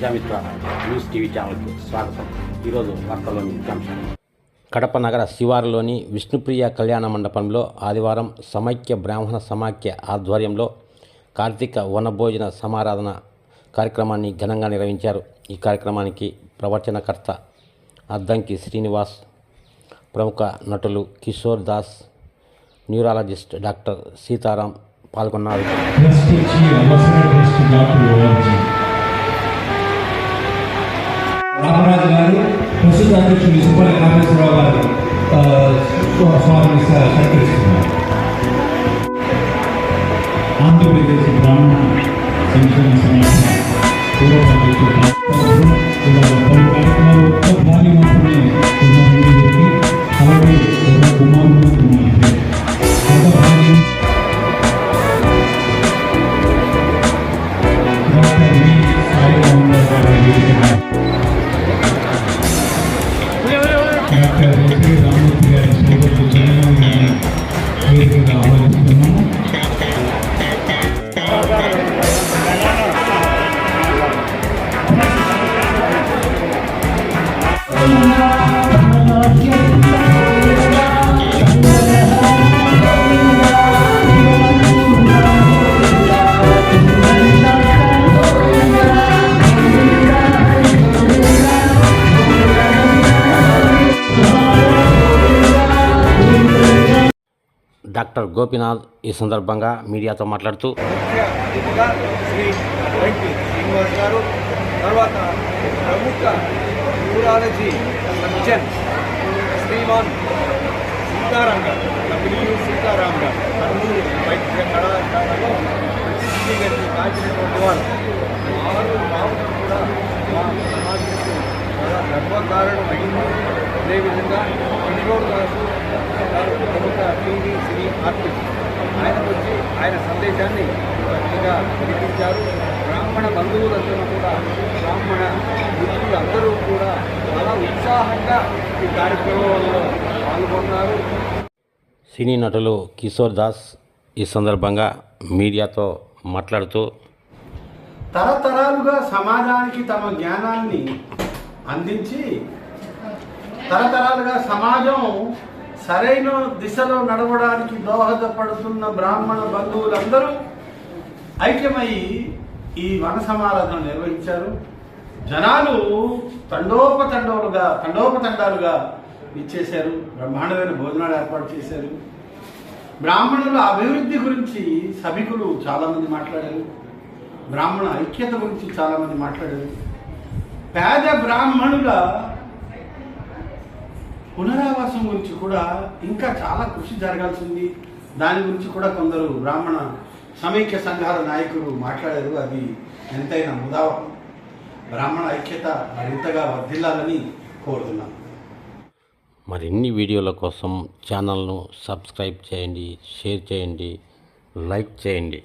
Prajamitra news TV ఛానల్కి స్వాగతం. ఈరోజు వార్తల్లోని ముఖ్యాంశాలు కడప నగర శివారులోని విష్ణుప్రియ కళ్యాణ మండపంలో ఆదివారం సమైక్య బ్రాహ్మణ సమాఖ్య ఆధ్వర్యంలో కార్తీక వనభోజన సమారాధన కార్యక్రమాన్ని ఘనంగా నిర్వహించారు. ఈ కార్యక్రమానికి ప్రవచనకర్త అద్దంకి శ్రీనివాస్ ప్రముఖ నటులు కిషోర్ దాస్ న్యూరాలజిస్ట్ డాక్టర్ సీతారాం పాల్గొన్నారు. రామరాజు గారు ప్రస్తుత అధ్యక్షులు సుబ్బల కామేశ్వరరావు గారు ఆ, స్వామిని సత్కరిస్తున్నారు ఆంధ్రప్రదేశ్ బ్రాహ్మణ సంక్షేమ సమాజం పూర్వ పలు కార్యక్రమాలు ఒక్క భారీ మాత్రమే అలాగే ఒక డాక్టర్ డాక్టర్ గోపీనాథ్ ఈ సందర్భంగా మీడియాతో మాట్లాడుతూ ముఖ్య శ్రీ శ్రీనివాస్ గారు తర్వాత ప్రముఖ న్యూరాలజీ సర్జన్ శ్రీమాన్ సీతారాం గారు డబ్ల్యూ సీతారాం గారు కర్నూలు వైద్య కళాశాలలో కాచినటువంటి వారు వారు రావడం కూడా మా చాలా గర్వకారణం అయింది అదేవిధంగా కిషోర్ దాసు గారు ప్రముఖ టీవీ సినీ ఆర్టిస్ట్ ఆయన వచ్చి ఆయన సందేశాన్ని వినిపించారు బ్రాహ్మణ బంధువులందరూ కూడా బ్రాహ్మణ వృత్తులు అందరూ కూడా చాలా ఉత్సాహంగా ఈ కార్యక్రమంలో పాల్గొన్నారు. సినీ నటులు కిషోర్ దాస్ ఈ సందర్భంగా మీడియాతో మాట్లాడుతూ తరతరాలుగా సమాజానికి తమ జ్ఞానాన్ని అందించి తరతరాలుగా సమాజం సరైన దిశలో నడవడానికి దోహదపడుతున్న బ్రాహ్మణ బంధువులందరూ ఐక్యమై ఈ వన సమారాధన నిర్వహించారు. జనాలు తండోపతండవులుగా తండోపతండాలుగా ఇచ్చేశారు బ్రహ్మాండమైన భోజనాలు ఏర్పాటు చేశారు. బ్రాహ్మణుల అభివృద్ధి గురించి సభికులు చాలామంది మాట్లాడారు. బ్రాహ్మణ ఐక్యత గురించి చాలామంది మాట్లాడారు. పేద బ్రాహ్మణుల పునరావాసం గురించి కూడా ఇంకా చాలా కృషి జరగాల్సింది దాని గురించి కూడా కొందరు బ్రాహ్మణ సమైక్య సంఘాల నాయకులు మాట్లాడారు. అది ఎంతైనా ముదావహం బ్రాహ్మణ ఐక్యత మరింతగా వర్ధిల్లాలని కోరుతున్నాను. మరిన్ని వీడియోల కోసం ఛానల్ను సబ్స్క్రైబ్ చేయండి షేర్ చేయండి లైక్ చేయండి.